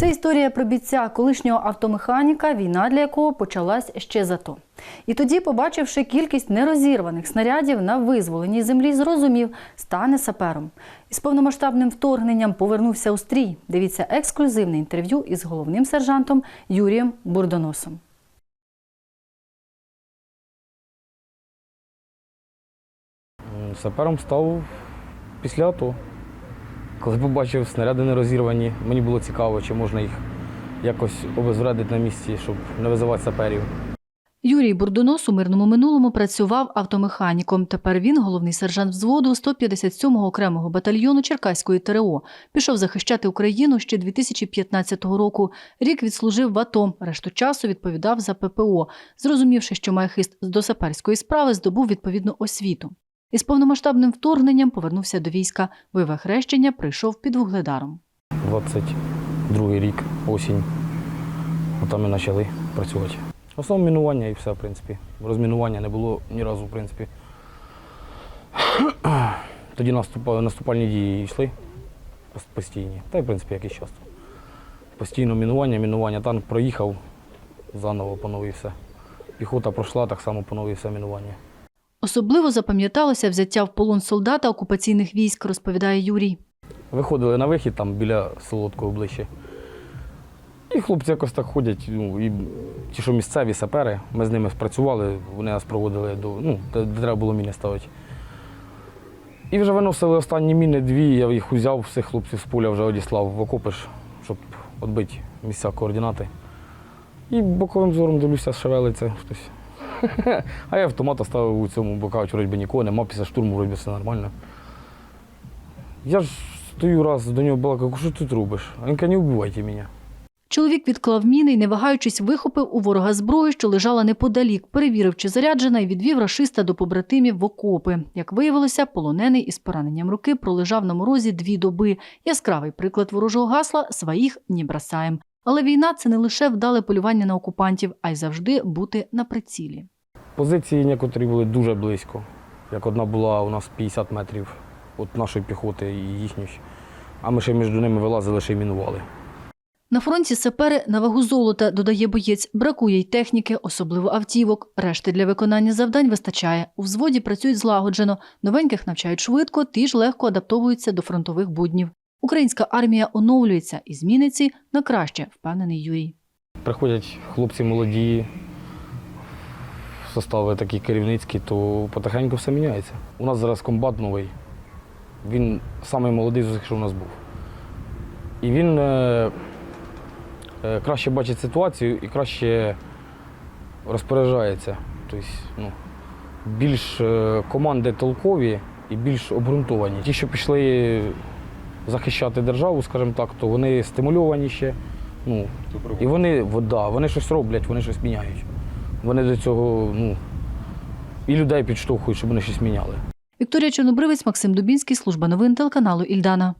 Це історія про бійця колишнього автомеханіка, війна для якого почалась ще за то. І тоді, побачивши кількість нерозірваних снарядів на визволеній землі, зрозумів, стане сапером. Із повномасштабним вторгненням повернувся у стрій. Дивіться ексклюзивне інтерв'ю із головним сержантом Юрієм Бурдоносом. Сапером став після АТО. Коли побачив снаряди не розірвані, мені було цікаво, чи можна їх якось обезвредити на місці, щоб не визивати саперів. Юрій Бурдонос у мирному минулому працював автомеханіком. Тепер він головний сержант взводу 157-го окремого батальйону Черкаської ТРО. Пішов захищати Україну ще 2015 року. Рік відслужив в АТО. Решту часу відповідав за ППО. Зрозумівши, що має хист до саперської справи, здобув відповідну освіту. Із повномасштабним вторгненням повернувся до війська. Бойове хрещення прийшов під вугледаром. 22 рік, осінь. Там ми почали працювати. В основному мінування і все, в принципі. Розмінування не було ні разу, в принципі. Тоді наступа- наступальні дії йшли постійні. Та й, в принципі, як і часто. Постійно мінування, мінування. Танк проїхав, заново поновився. Піхота пройшла, так само поновився мінування. Особливо запам'яталося взяття в полон солдата окупаційних військ, розповідає Юрій. Виходили на вихід там біля солодкого ближче. І хлопці якось так ходять, ну, і ті, що місцеві сапери, ми з ними спрацювали, вони нас проводили до, ну, де, де треба було міни ставити. І вже виносили останні міни дві, я їх узяв, всіх хлопців з поля вже одіслав в окопи, ж, щоб відбити місця координати. І боковим зором дивлюся, шевелиться хтось. А я автомат ставив у цьому бокач, вроді нікого нема, після штурму вроді все нормально. Я ж стою раз до нього балакаю, що ти робиш? А він каже, не вбивайте мене. Чоловік відклав міни і, не вагаючись, вихопив у ворога зброю, що лежала неподалік, перевірив, чи заряджена, і відвів рашиста до побратимів в окопи. Як виявилося, полонений із пораненням руки пролежав на морозі дві доби. Яскравий приклад ворожого гасла «Своїх не бросаєм». Але війна – це не лише вдале полювання на окупантів, а й завжди бути на прицілі. Позиції некоторі були дуже близько. Як одна була у нас 50 метрів від нашої піхоти і їхньої. А ми ще між ними вилазили, ще й мінували. На фронті сапери на вагу золота, додає боєць, бракує й техніки, особливо автівок. Решти для виконання завдань вистачає. У взводі працюють злагоджено, новеньких навчають швидко, ті ж легко адаптовуються до фронтових буднів. Українська армія оновлюється і зміни ці на краще, впевнений Юрій. Приходять хлопці молоді, состави такі керівницькі, то потихеньку все міняється. У нас зараз комбат новий. Він самий молодий з усіх, що у нас був. І він е, е, краще бачить ситуацію і краще розпоряджається. Тобто, ну, більш е, команди толкові і більш обґрунтовані. Ті, що пішли захищати державу, скажімо так, то вони стимульовані ще. Ну, і вони, во- да, вони щось роблять, вони щось міняють. Вони до цього ну, і людей підштовхують, щоб вони щось міняли. Вікторія Чорнобривець, Максим Дубінський, служба новин телеканалу Ільдана.